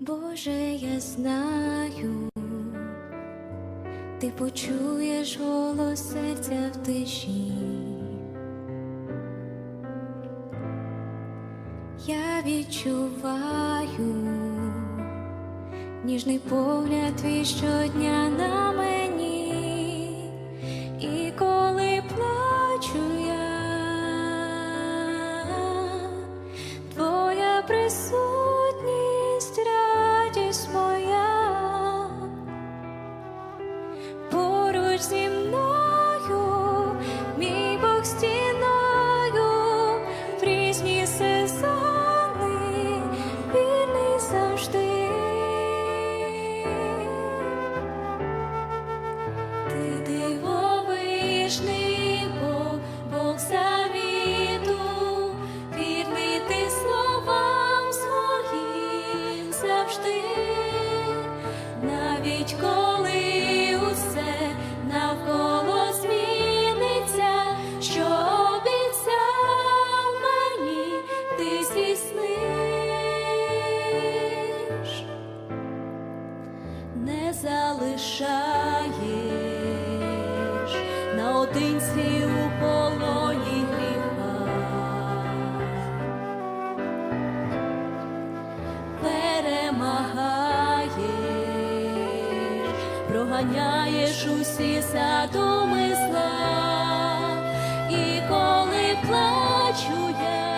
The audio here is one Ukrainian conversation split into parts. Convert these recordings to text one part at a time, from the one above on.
Боже, я знаю, ти почуєш голос серця в тиші. Я відчуваю ніжний погляд твій щодня на мені, Бог стіною, залишаєш. Наодинці у полоні гріха, перемагаєш, проганяєш усі задуми зла, і коли плачу я,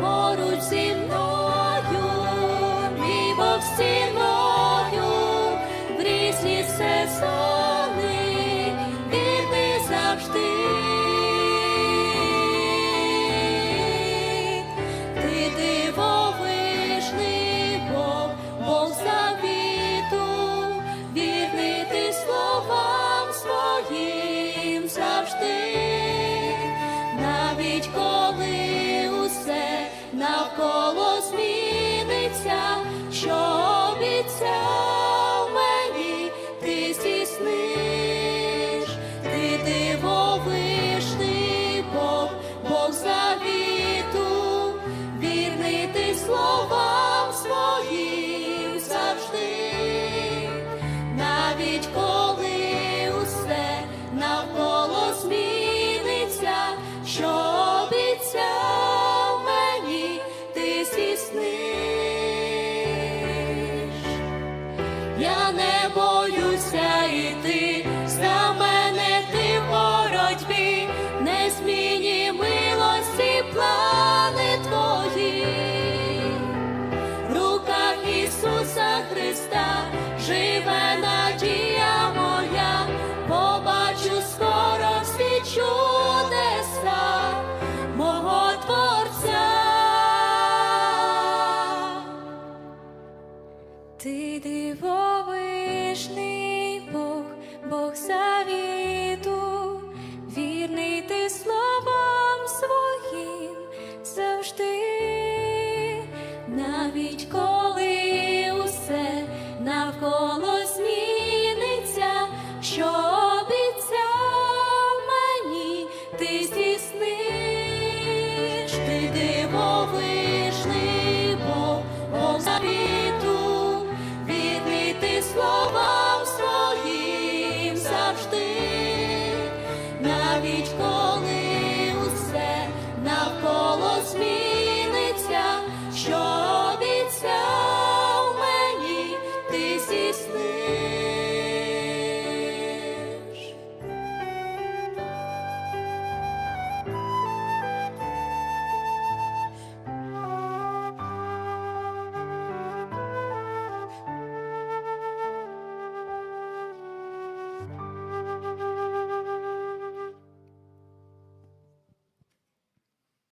поруч зі мною, мій Бог стіною, в різні сезони, вірний завжди. Ти дивовижний Бог, Бог завіту, вірний ти словам своїм завжди, навіть навколо зміниться, Ти дивовижний Бог, Бог завіту, вірний ти словам своїм завжди, навіть коли усе навколо зміниться, що обіцяв мені, ти здійсниш, ти дивовижний Бог, Бог завіту. you